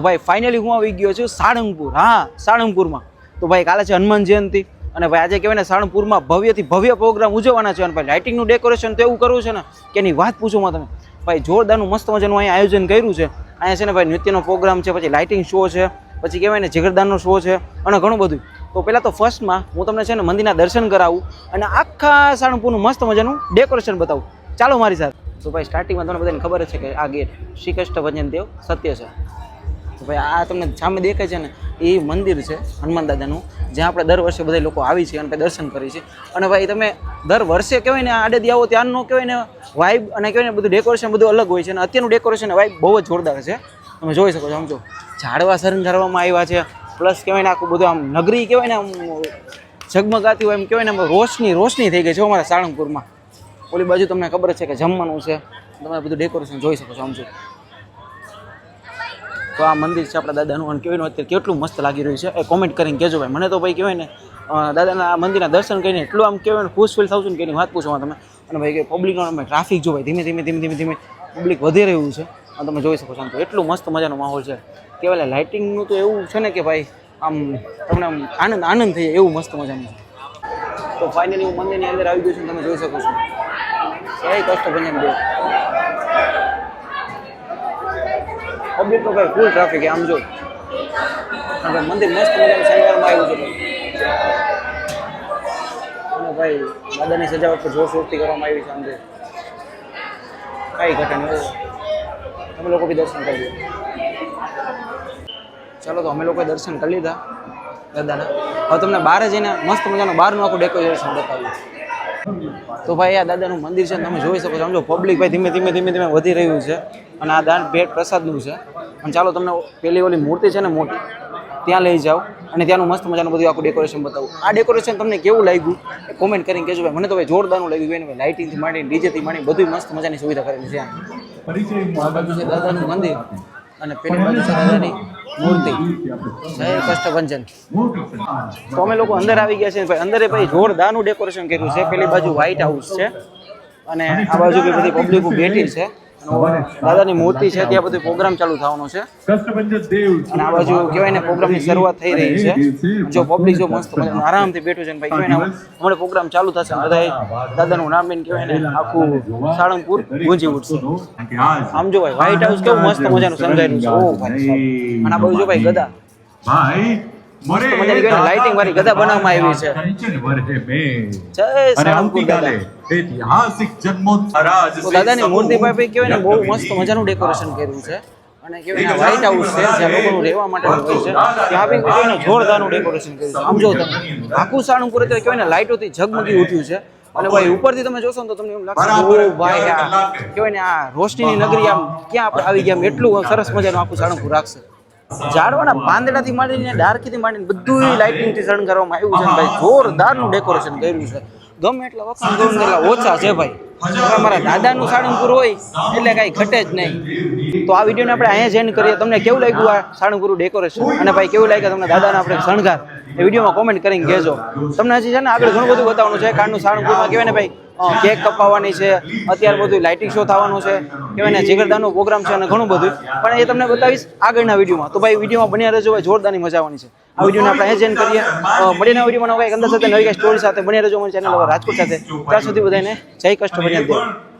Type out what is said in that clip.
ભાઈ ફાઇનલી હું આવી ગયો છું સાળંગપુર. હા, સાળંગપુરમાં. તો ભાઈ, કાલે છે હનુમાન જયંતિ. અને ભાઈ, આજે કહેવાય ને, સાળંગપુરમાં ભવ્યથી ભવ્ય પ્રોગ્રામ ઉજવવાના છે. અને ભાઈ લાઇટિંગનું ડેકોરેશન તો એવું કરવું છે ને, કે એની વાત પૂછો માં તમે. ભાઈ, જોરદારનું મસ્ત મજાનું અહીંયા આયોજન કર્યું છે. અહીંયા છે ને ભાઈ, નૃત્યનો પ્રોગ્રામ છે, પછી લાઇટિંગ શો છે, પછી કહેવાય ને જગરદાનનો શો છે, અને ઘણું બધું. તો પહેલાં તો ફર્સ્ટમાં હું તમને છે ને, મંદિરના દર્શન કરાવું અને આખા સાળંગપુરનું મસ્ત મજાનું ડેકોરેશન બતાવું. ચાલો મારી સાથે. તો ભાઈ સ્ટાર્ટિંગમાં તમને બધાને ખબર છે કે આ ગેટ શ્રી કૃષ્ણ ભજન દેવ સત્ય છે. તો ભાઈ આ તમને સામે દેખાય છે ને, એ મંદિર છે હનુમાન દાદાનું, જ્યાં આપણે દર વર્ષે બધા લોકો આવી છે અને દર્શન કરી છે અને ભાઈ તમે દર વર્ષે કહેવાય ને આડેદી આવો ત્યારનું કહેવાય ને વાઇબ અને કહેવાય ને, બધું ડેકોરેશન બધું અલગ હોય છે અને અત્યારનું ડેકોરેશન વાઇબ બહુ જ જોરદાર છે. તમે જોઈ શકો છો સમજો ઝાડવા શણગારવામાં આવ્યા છે પ્લસ કહેવાય ને આખું બધું આમ નગરી કહેવાય ને આમ ઝગમગાતી હોય એમ કહેવાય ને રોશની રોશની થઈ ગઈ છે અમારા સાળંગપુરમાં. ઓલી બાજુ તમને ખબર છે કે જમવાનું છે. તમે બધું ડેકોરેશન જોઈ શકો છો સમજો તો આ મંદિર છે આપણા દાદાનું. અને કહેવાય અત્યારે કેટલું મસ્ત લાગી રહ્યું છે. એ કોમેન્ટ કરીને કહેજો ભાઈ. મને તો ભાઈ કહેવાય ને દાદાના આ મંદિરના દર્શન કરીને એટલું આમ કહેવાય ને ખુશ ફીલ થાવ છું ને એની વાત પૂછવા તમે. અને ભાઈ કે પબ્લિકનો અમે ટ્રાફિક જો ભાઈ, ધીમે ધીમે ધીમે ધીમે ધીમે પબ્લિક વધી રહ્યું છે. અને તમે જોઈ શકો છો આમ તો એટલું મસ્ત મજાનો માહોલ છે. કહેવાય લાઇટિંગનું તો એવું છે ને કે ભાઈ, આમ તમને આમ આનંદ આનંદ થઈ જાય એવું મસ્ત મજાનું છે. તો ફાઇનલી હું મંદિરની અંદર આવી ગયો છું તમે જોઈ શકો છો. જય કષ્ટ ભંજન દેવ. પબ્લિક તો ભાઈ ફૂલ ટ્રાફિક આમ જો. મંદિર મસ્ત મજાનું શણગારમાં આવ્યું છે અને ભાઈ, દાદાની સજાવટ તો જોરશોરથી કરવામાં આવી છે આમ જો. કાંઈ ઘટે નહીં તમે લોકો બી દર્શન કરી ચાલો તો અમે લોકોએ દર્શન કરી લીધા, દાદાના. હવે તમને બહાર જઈને મસ્ત મજાનું બહારનું આખું ડેકોરેશન બતાવ્યું તો ભાઈ આ દાદાનું મંદિર છે તમે જોઈ શકો છો. સમજો પબ્લિક ભાઈ ધીમે ધીમે ધીમે ધીમે વધી રહ્યું છે અને આ દાન ભેટ પ્રસાદનું છે. અને ચાલો તમને પેલી ઓલી મૂર્તિ છે ને મોટી ત્યાં લઈ જાઓ અને ત્યાંનું મસ્ત મજાનું બધું આખું ડેકોરેશન બતાવું. આ ડેકોરેશન તમને કેવું લાગ્યું? એ કોમેન્ટ કરીને કહેજો ભાઈ. મને તો ભાઈ જોરદારનું લાગ્યું ભાઈ લાઇટિંગથી માંડીને ડીજેથી માંડીને બધું મસ્ત મજાની સુવિધા કરેલી છે. આ બાજુ છે દાદાનું મંદિર. અને પેલી બાજુ છે દાદાની મૂર્તિ. જય કષ્ટભંજન. તો અમે લોકો અંદર આવી ગયા છે ભાઈ, અંદર ભાઈ જોરદારનું ડેકોરેશન કર્યું છે. પેલી બાજુ વ્હાઈટ હાઉસ છે. અને આ બાજુ બધી પબ્લિકો બેઠી છે. દાદાની મૂર્તિ છે ત્યાં બધું પ્રોગ્રામ ચાલુ થવાનો છે. કષ્ટભંજન દેવ અને આ બાજુ કહેવાય ને પ્રોગ્રામની શરૂઆત થઈ રહી છે. જો પબ્લિક જો મસ્ત મજા આરામથી બેઠું છે ને ભાઈ કહેવાય ને હમણાં પ્રોગ્રામ ચાલુ થશે બધા દાદાનું નામ લઈને કહેવાય ને આખું સાળંગપુર ગુંજી ઉઠશે. આમ જો ભાઈ વ્હાઈટ હાઉસ કેવું મસ્ત મજાનું સમજાયેલું છે. ઓ ભાઈ અને આ બાજુ જો ભાઈ ગદા ભાઈ મસ્ત મજાની lighting વાળી ગદા બનાવવામાં આવી છે. જય અને ઐતિહાસિક જન્મોત્સરાજ દાદાની મૂર્તિ ભાઈ ભાઈ કહેવાય ને બહુ મસ્ત મજાનું ડેકોરેશન કર્યું છે. અને કહેવાય ને હાઉસ છે જ્યાં લોકોનું રહેવા માટેનું હોય છે. ત્યાં બી કહેવાય જોરદારનું ડેકોરેશન કર્યું છે. આમ જો તમે આખું સાળંગપુર તો કહેવાય ને લાઇટોથી ઝગમગી ઉઠ્યું છે. અને ભાઈ ઉપરથી તમે જોશો ને તો તમને એમ લાગશે ઓ ભાઈ આ કહેવાય ને આ રોશનીની નગરી આમ ક્યાં આપણે આવી ગયા એટલું સરસ મજાનું આખું સાળંગપુર રાખશે. ઝાડવાના પાંદડાથી માંડીને ડાર્કીથી માંડીને બધું લાઇટિંગથી શણગારવામાં આવ્યું છે ભાઈ જોરદારનું ડેકોરેશન કર્યું છે. ગમે એટલા વખત ગમે ઓછા છે ભાઈ. હવે મારા દાદાનું સાળંગપુર હોય એટલે કાંઈ ઘટે જ નહીં. તો આ વિડીયોને આપણે અહીંયા જ એન્ડ કરીએ. તમને કેવું લાગ્યું આ સાળંગપુરનું ડેકોરેશન અને ભાઈ કેવું લાગ્યું તમને દાદાના આપણે શણગાર? એ વિડીયોમાં કોમેન્ટ કરીને કહેજો. તમને હજી છે ને આગળ ઘણું બધું બતાવવાનું છે. કારનું સાળંગપુરમાં કહેવાય ને ભાઈ કેક કપાવવાની છે અત્યારે બધું લાઇટિંગ શો થવાનું છે. કહેવાય ને જીગરદાનનો પ્રોગ્રામ છે અને ઘણું બધું. પણ એ તમને બતાવીશ આગળના વિડીયોમાં. તો ભાઈ વિડીયોમાં બન્યા રહેજો. ભાઈ જોરદારની મજા આવવાની છે. આ વિડીયોને આપણે જ કરીએ. મળીને વિડીયોમાં નવા એક અંદર સાથે નવી સ્ટોરી સાથે બન્યા રહેજો અમારી ચેનલ રાજકોટ સાથે. ત્યાં સુધી બધાને જય કષ્ટ બન્યા દેવ